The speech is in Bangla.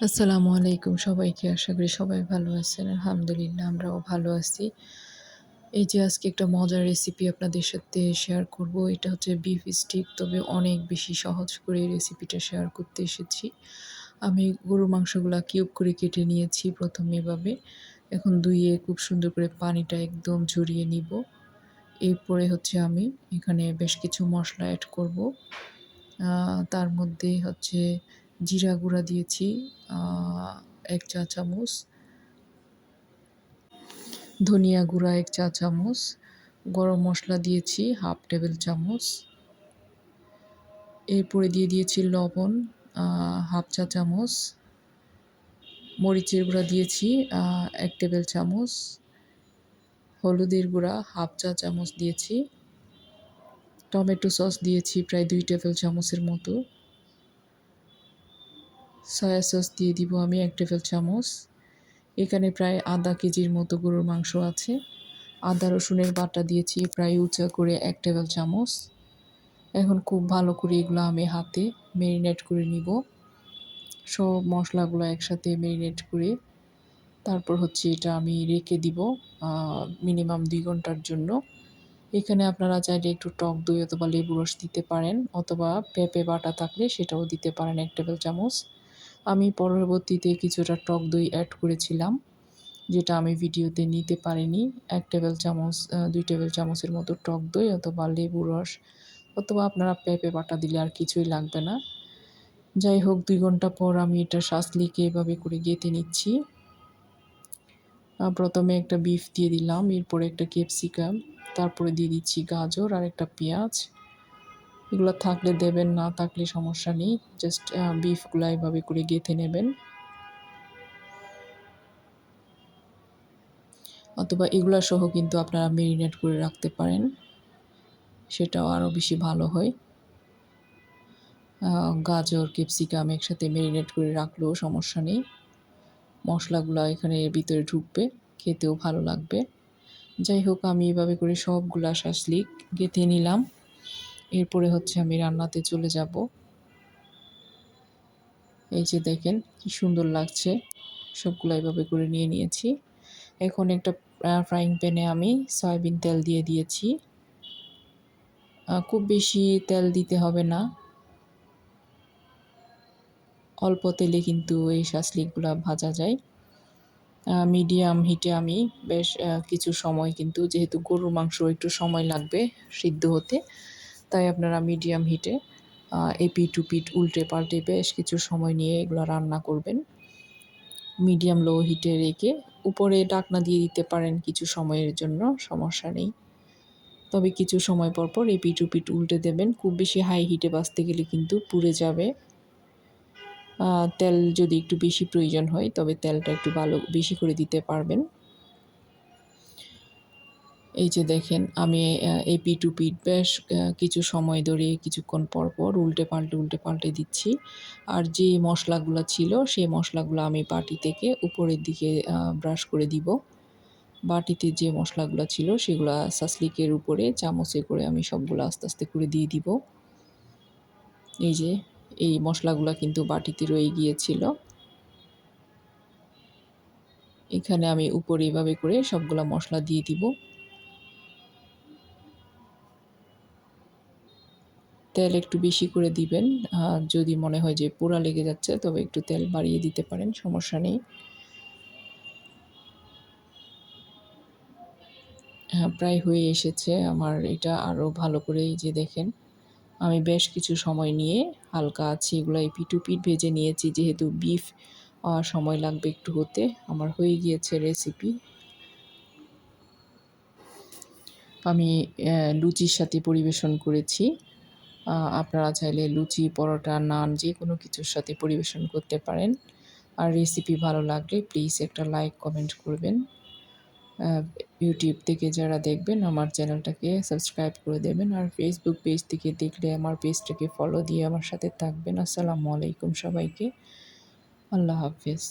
আসসালামু আলাইকুম সবাইকে, আশা করি সবাই ভালো আছেন। আলহামদুলিল্লাহ, আমরাও ভালো আছি। এই যে আজকে একটা মজার রেসিপি আপনাদের সাথে শেয়ার করব, এটা হচ্ছে বিফ স্টিক তবে অনেক বেশি সহজ করে রেসিপিটা শেয়ার করতে এসেছি। আমি গরুর মাংসগুলো কিউব করে কেটে নিয়েছি প্রথমে এভাবে। এখন ধুইয়ে খুব সুন্দর করে পানিটা একদম ঝরিয়ে নিব। এরপরে হচ্ছে আমি এখানে বেশ কিছু মশলা অ্যাড করব। তার মধ্যে হচ্ছে জিরা গুঁড়া দিয়েছি এক চা চামচ। ধনিয়া গুঁড়া এক চা চামচ। গরম মশলা দিয়েছি হাফ টেবিল চামচ। এরপরে দিয়ে দিয়েছি লবণ হাফ চা চামচ। মরিচের গুঁড়া দিয়েছি এক টেবিল চামচ। হলুদের গুঁড়া হাফ চা চামচ দিয়েছি। টমেটো সস দিয়েছি প্রায় দুই টেবিল চামচের মতো। সয়া সস দিয়ে দিব আমি এক টেবিল চামচ। এখানে প্রায় আধা কেজির মতো গরুর মাংস আছে। আদা, রসুনের বাটা দিয়েছি প্রায় উঁচা করে এক টেবিল চামচ। এখন খুব ভালো করে এগুলো আমি হাতে মেরিনেট করে নিব। সব মশলাগুলো একসাথে মেরিনেট করে তারপর হচ্ছে এটা আমি রেখে দিব মিনিমাম দুই ঘণ্টার জন্য। এখানে আপনারা চাইলে একটু টক দই অথবা লেবু রস দিতে পারেন অথবা পেঁপে বাটা থাকলে সেটাও দিতে পারেন এক টেবিল চামচ। আমি পরবর্তীতে কিছুটা টক দই অ্যাড করেছিলাম, যেটা আমি ভিডিওতে নিতে পারিনি। এক টেবিল চামচ দুই টেবিল চামচের মতো টক দই অথবা লেবু রস অথবা আপনারা পেঁপে বাটা দিলে আর কিছুই লাগবে না। যাই হোক, দুই ঘণ্টা পর আমি এটা শাসলিকে এভাবে করে গেঁথে নিচ্ছি। প্রথমে একটা বিফ দিয়ে দিলাম, এরপরে একটা ক্যাপসিকাম তারপরে দিয়ে দিচ্ছি গাজর আর একটা পেঁয়াজ। এগুলো থাকলে দেবেন না, থাকলে সমস্যা নেই। জাস্ট বিফগুলো এভাবে করে গেঁথে নেবেন। অথবা এগুলা সহ কিন্তু আপনারা মেরিনেট করে রাখতে পারেন। সেটাও আরও বেশি ভালো হয়। গাজর, ক্যাপসিকাম একসাথে মেরিনেট করে রাখলেও সমস্যা নেই। মশলাগুলো এখানে ভিতরে ঢুকবে, খেতেও ভালো লাগবে। যাই হোক, আমি এভাবে করে সবগুলা শাসলিক গেঁথে নিলাম। এরপরে হচ্ছে আমি রান্নাতে চলে যাব। এই যে দেখেন, কি সুন্দর লাগছে। সবগুলো এভাবে করে নিয়ে নিয়েছি। এখন একটা ফ্রাইং প্যানে আমি সয়াবিন তেল দিয়ে দিয়েছি। খুব বেশি তেল দিতে হবে না। অল্প তেলে কিন্তু এই শাসলিকগুলো ভাজা যায়। মিডিয়াম হিটে আমি বেশ কিছু সময় কিন্তু, যেহেতু গরুর মাংস একটু সময় লাগবে সিদ্ধ হতে তাই আপনারা মিডিয়াম হিটে এপি টু পিট উল্টে পাল্টে বেশ কিছু সময় নিয়ে এগুলো রান্না করবেন। মিডিয়াম লো হিটে রেখে উপরে ডাকনা দিয়ে দিতে পারেন কিছু সময়ের জন্য, সমস্যা নেই। তবে কিছু সময় পর পর এপি টু পিট উল্টে দেবেন। খুব বেশি হাই হিটে বাঁচতে গেলে কিন্তু পুড়ে যাবে। তেল যদি একটু বেশি প্রয়োজন হয়, তবে তেলটা একটু ভালো, বেশি করে দিতে পারবেন। এই যে দেখেন, আমি এপি টু পিট বেশ কিছু সময় ধরে, কিছুক্ষণ পর পর উল্টে পাল্টে উল্টে পাল্টে দিচ্ছি। আর যে মশলাগুলো ছিল, সেই মশলাগুলো আমি বাটি থেকে উপরের দিকে ব্রাশ করে দিব। বাটিতে যে মশলাগুলো ছিল, সেগুলো সাসলিকের উপরে চামচে করে আমি সবগুলো আস্তে আস্তে করে দিয়ে দিব। এই যে, এই মশলাগুলো কিন্তু বাটিতে রয়ে গিয়েছিল। এখানে আমি উপরে এভাবে করে সবগুলো মশলা দিয়ে দিব। তেল একটু বেশি করে দিবেন। যদি মনে হয় যে পোড়া লেগে যাচ্ছে, তবে একটু তেল বাড়িয়ে দিতে পারেন, সমস্যা নেই। হ্যাঁ প্রায় হয়ে এসেছে আমার এটা আরও ভালো করে এই যে দেখেন। আমি বেশ কিছু সময় নিয়ে হালকা আছি, এগুলো পিটু পিট ভেজে নিয়েছি, যেহেতু বিফ সময় লাগবে একটু হতে। আমার হয়ে গিয়েছে রেসিপি আমি লুচির সাথে পরিবেশন করেছি। আপনারা চাইলে লুচি, পরোটা, নান যে কোনো কিছুর সাথে পরিবেশন করতে পারেন। আর রেসিপি ভালো লাগলে প্লিজ একটা লাইক কমেন্ট করবেন। ইউটিউব থেকে যারা দেখবেন আমার চ্যানেলটাকে সাবস্ক্রাইব করে দেবেন। আর ফেসবুক পেজ থেকে দেখলে আমার পেজটাকে ফলো দিয়ে আমার সাথে থাকবেন। আসসালামু আলাইকুম সবাইকে। আল্লাহ হাফিজ।